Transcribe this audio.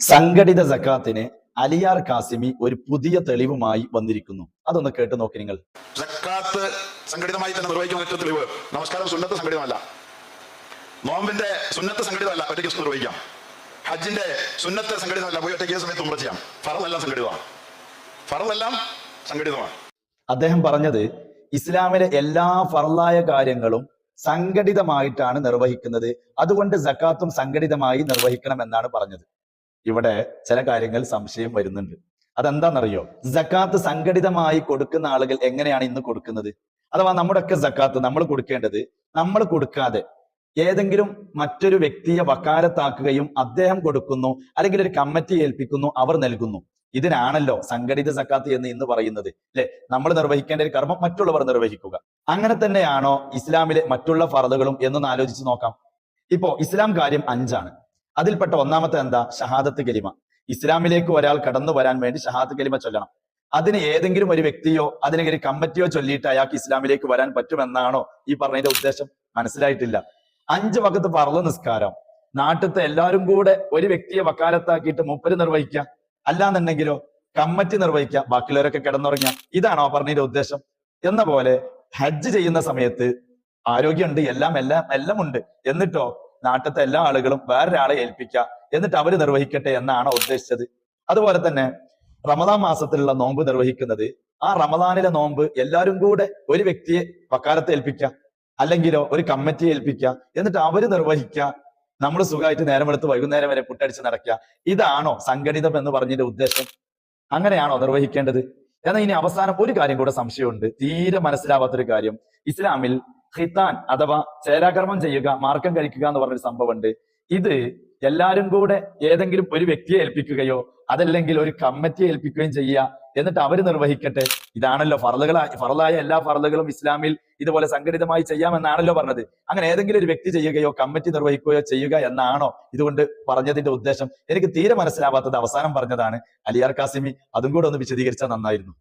സംഘടിത സക്കാത്തിന് അലിയാർ കാസിമി ഒരു പുതിയ തെളിവുമായി വന്നിരിക്കുന്നു. അതൊന്ന് കേട്ട് നോക്കി നിങ്ങൾ. സക്കാത്ത് സംഘടിതമായി തന്നെ നിർവഹിക്കുന്ന ഏറ്റവും തെളിവ്. നമസ്കാരം സുന്നത്ത് സംഘടിതമല്ല. നോമ്പിന്റെ സുന്നത്ത് സംഘടിതമല്ല ഒറ്റയ്ക്ക് നിർവഹിക്കാം. ഹജ്ജിന്റെ സുന്നത്ത് സംഘടിതമല്ല പോയി ഒറ്റയ്ക്ക് സമയത്ത് ഉമ്ര ചെയ്യാം. ഫറന്നെല്ലാം സംഘടിതമാണ്. ഫറന്നെല്ലാം സംഘടിതമാണ്. അദ്ദേഹം പറഞ്ഞത് ഇസ്ലാമിലെ എല്ലാ ഫറലായ കാര്യങ്ങളും സംഘടിതമായിട്ടാണ് നിർവഹിക്കുന്നത്. അതുകൊണ്ട് സക്കാത്തും സംഘടിതമായി നിർവഹിക്കണം എന്നാണ് പറഞ്ഞത്. ഇവിടെ ചില കാര്യങ്ങൾ സംശയം വരുന്നുണ്ട്. അതെന്താണെന്നറിയോ? ജക്കാത്ത് സംഘടിതമായി കൊടുക്കുന്ന ആളുകൾ എങ്ങനെയാണ് ഇന്ന് കൊടുക്കുന്നത്? അഥവാ നമ്മുടെയൊക്കെ ജക്കാത്ത് നമ്മൾ കൊടുക്കേണ്ടത് നമ്മൾ കൊടുക്കാതെ ഏതെങ്കിലും മറ്റൊരു വ്യക്തിയെ വക്കാലത്താക്കുകയും അദ്ദേഹം കൊടുക്കുന്നു അല്ലെങ്കിൽ ഒരു കമ്മിറ്റി ഏൽപ്പിക്കുന്നു അവർ നൽകുന്നു. ഇതിനാണല്ലോ സംഘടിത സക്കാത്ത് എന്ന് ഇന്ന് പറയുന്നത്. അല്ലെ? നമ്മൾ നിർവഹിക്കേണ്ട ഒരു കർമ്മം മറ്റുള്ളവർ നിർവഹിക്കുക. അങ്ങനെ തന്നെയാണോ ഇസ്ലാമിലെ മറ്റുള്ള ഫറദുകളും എന്നൊന്ന് ആലോചിച്ച് നോക്കാം. ഇപ്പോ ഇസ്ലാം കാര്യം അഞ്ചാണ്. അതിൽപ്പെട്ട ഒന്നാമത്തെ എന്താ? ഷഹാദത്ത് കലിമ. ഇസ്ലാമിലേക്ക് ഒരാൾ കടന്നു വരാൻ വേണ്ടി ഷഹാദത്ത് കലിമ ചൊല്ലണം. അതിന് ഏതെങ്കിലും ഒരു വ്യക്തിയോ അതിനെ ഒരു കമ്മിറ്റിയോ ചൊല്ലിയിട്ട് അയാൾക്ക് ഇസ്ലാമിലേക്ക് വരാൻ പറ്റുമെന്നാണോ ഈ പറഞ്ഞതിന്റെ ഉദ്ദേശം? മനസ്സിലായിട്ടില്ല. അഞ്ച് വകത്ത് പറള നിസ്കാരം. നാട്ടിലത്തെ എല്ലാവരും കൂടെ ഒരു വ്യക്തിയെ വക്കാലത്താക്കിയിട്ട് മുപ്പര് നിർവഹിക്കുക അല്ലാന്നുണ്ടെങ്കിലോ കമ്മറ്റി നിർവഹിക്കുക ബാക്കിയുള്ളവരൊക്കെ കിടന്നുറങ്ങുക. ഇതാണോ പറഞ്ഞതിന്റെ ഉദ്ദേശം? എന്ന പോലെ ഹജ്ജ് ചെയ്യുന്ന സമയത്ത് ആരോഗ്യമുണ്ട് എല്ലാം എല്ലാം എല്ലാം ഉണ്ട് എന്നിട്ടോ നാട്ടിലത്തെ എല്ലാ ആളുകളും വേറൊരാളെ ഏൽപ്പിക്കുക എന്നിട്ട് അവർ നിർവഹിക്കട്ടെ എന്നാണ് ഉദ്ദേശിച്ചത്. അതുപോലെ തന്നെ റമദാൻ മാസത്തിലുള്ള നോമ്പ് നിർവഹിക്കുന്നത് ആ റമദാനിലെ നോമ്പ് എല്ലാവരും കൂടെ ഒരു വ്യക്തിയെ വക്കാലത്ത് ഏൽപ്പിക്കുക അല്ലെങ്കിലോ ഒരു കമ്മിറ്റിയെ ഏൽപ്പിക്കുക എന്നിട്ട് അവർ നിർവഹിക്കുക. നമ്മൾ സുഖമായിട്ട് നേരം എടുത്ത് വൈകുന്നേരം വരെ പുട്ടടിച്ച് നടക്കുക. ഇതാണോ സംഘടിതം എന്ന് പറഞ്ഞതിന്റെ ഉദ്ദേശം? അങ്ങനെയാണോ നിർവഹിക്കേണ്ടത്? എന്നാൽ ഇനി അവസാനം ഒരു കാര്യം കൂടെ സംശയമുണ്ട്. തീരെ മനസ്സിലാവാത്തൊരു കാര്യം. ഇസ്ലാമിൽ ഖിത്താൻ അഥവാ ചേരാകർമ്മം ചെയ്യുക മാർക്കം കഴിക്കുക എന്ന് പറഞ്ഞൊരു സംഭവമുണ്ട്. ഇത് എല്ലാരും കൂടെ ഏതെങ്കിലും ഒരു വ്യക്തിയെ ഏൽപ്പിക്കുകയോ അതല്ലെങ്കിൽ ഒരു കമ്മിറ്റിയെ ഏൽപ്പിക്കുകയും ചെയ്യുക എന്നിട്ട് അവർ നിർവഹിക്കട്ടെ. ഇതാണല്ലോ ഫറലുകളായ ഫറലായ എല്ലാ ഫറലുകളും ഇസ്ലാമിൽ ഇതുപോലെ സംഘടിതമായി ചെയ്യാമെന്നാണല്ലോ പറഞ്ഞത്. അങ്ങനെ ഏതെങ്കിലും ഒരു വ്യക്തി ചെയ്യുകയോ കമ്മിറ്റി നിർവഹിക്കുകയോ ചെയ്യുക എന്നാണോ ഇതുകൊണ്ട് പറഞ്ഞതിന്റെ ഉദ്ദേശം? എനിക്ക് തീരെ മനസ്സിലാവാത്തത് അവസാനം പറഞ്ഞതാണ് അലിയാർ കാസിമി അതും കൂടെ ഒന്ന് വിശദീകരിച്ചാൽ നന്നായിരുന്നു.